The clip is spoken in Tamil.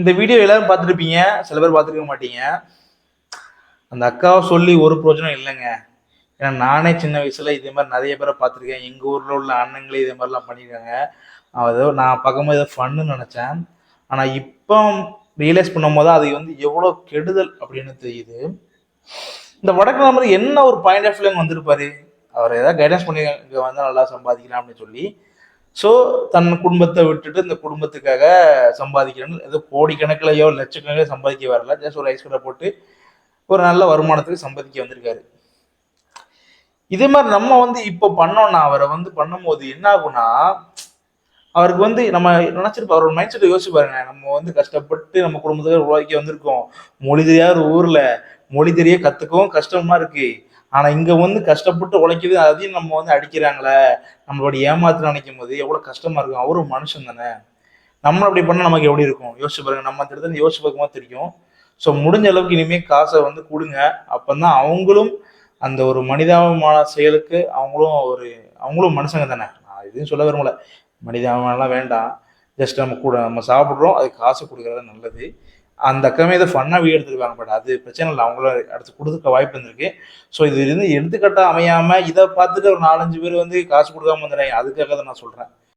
இந்த வீடியோ எல்லாரும் பார்த்துருப்பீங்க. சில பேர் பார்த்துருக்க மாட்டீங்க. அந்த அக்காவை சொல்லி ஒரு பிரோஜனம் இல்லைங்க. ஏன்னா நானே சின்ன வயசுல இதே மாதிரி நிறைய பேரை பார்த்துருக்கேன். எங்கள் ஊரில் உள்ள அண்ணங்களே இதே மாதிரிலாம் பண்ணியிருக்காங்க. அது நான் பார்க்கும்போது ஏதோ ஃபன்னு நினச்சேன். ஆனால் இப்போ ரியலைஸ் பண்ணும்போது அது வந்து எவ்வளோ கெடுதல் அப்படின்னு தெரியுது. இந்த வடக்கு நம்பர் என்ன ஒரு பாயிண்ட் ஆஃப் வியூ வந்திருப்பாரு? அவர் ஏதாவது கைடன்ஸ் பண்ணி இங்கே வந்து நல்லா சம்பாதிக்கலாம் அப்படின்னு சொல்லி. ஸோ தன் குடும்பத்தை விட்டுட்டு இந்த குடும்பத்துக்காக சம்பாதிக்கணும்னு ஏதோ கோடிக்கணக்கிலையோ லட்சக்கணக்கிலோ சம்பாதிக்க வரல. ஜஸ்ட் ஒரு ஐஸ் கடை போட்டு ஒரு நல்ல வருமானத்துக்கு சம்பாதிக்க வந்திருக்காரு. இதே மாதிரி நம்ம வந்து இப்போ பண்ணோம்னா அவரை வந்து பண்ணும்போது என்ன ஆகும்னா அவருக்கு வந்து நம்ம நினச்சிருப்போம் அவரோட மைண்ட் செட்டை யோசிச்சு பாருங்க. நம்ம வந்து கஷ்டப்பட்டு நம்ம குடும்பத்துக்கு உருவாக்கி வந்திருக்கோம். மொழி தெரியாத ஊரில் மொழி தெரிய கற்றுக்கவும் கஷ்டமாக இருக்குது ஆனால் இங்கே வந்து கஷ்டப்பட்டு உழைக்கிது அதையும் நம்ம வந்து அடிக்கிறாங்களே. நம்மளோட ஏமாத்து நினைக்கும் போது எவ்வளோ கஷ்டமாக இருக்கும். அவரும் மனுஷன் தானே. நம்ம அப்படி பண்ணால் நமக்கு எப்படி இருக்கும்? யோசிச்சு பாருங்க. நம்ம அந்த இடத்துல யோசிச்சு பார்க்கும்போது தெரியும். ஸோ முடிஞ்ச அளவுக்கு இனிமேல் காசை வந்து கொடுங்க. அப்போ தான் அவங்களும் அந்த ஒரு மனிதாபமான செயலுக்கு அவங்களும் ஒரு அவங்களும் மனுஷங்க தானே. நான் எதுவும் சொல்ல விரும்பல. மனிதாபமானலாம் வேண்டாம். ஜஸ்ட் நம்ம கூட நம்ம சாப்பிட்றோம். அதுக்கு காசு கொடுக்குறது நல்லது. அந்த அக்கமே இதை ஃபன்னாக வீடியோ எடுத்துருக்காங்க பட் அது பிரச்சனை இல்லை. அவங்கள அடுத்து கொடுத்துக்க வாய்ப்பு இருந்திருக்கு. ஸோ இது இருந்து எடுத்துக்கட்டாக அமையாமல் இதை பார்த்துட்டு ஒரு நாலஞ்சு பேர் வந்து காசு கொடுக்காம வந்துடுறாங்க அதுக்காக தான் நான் சொல்கிறேன்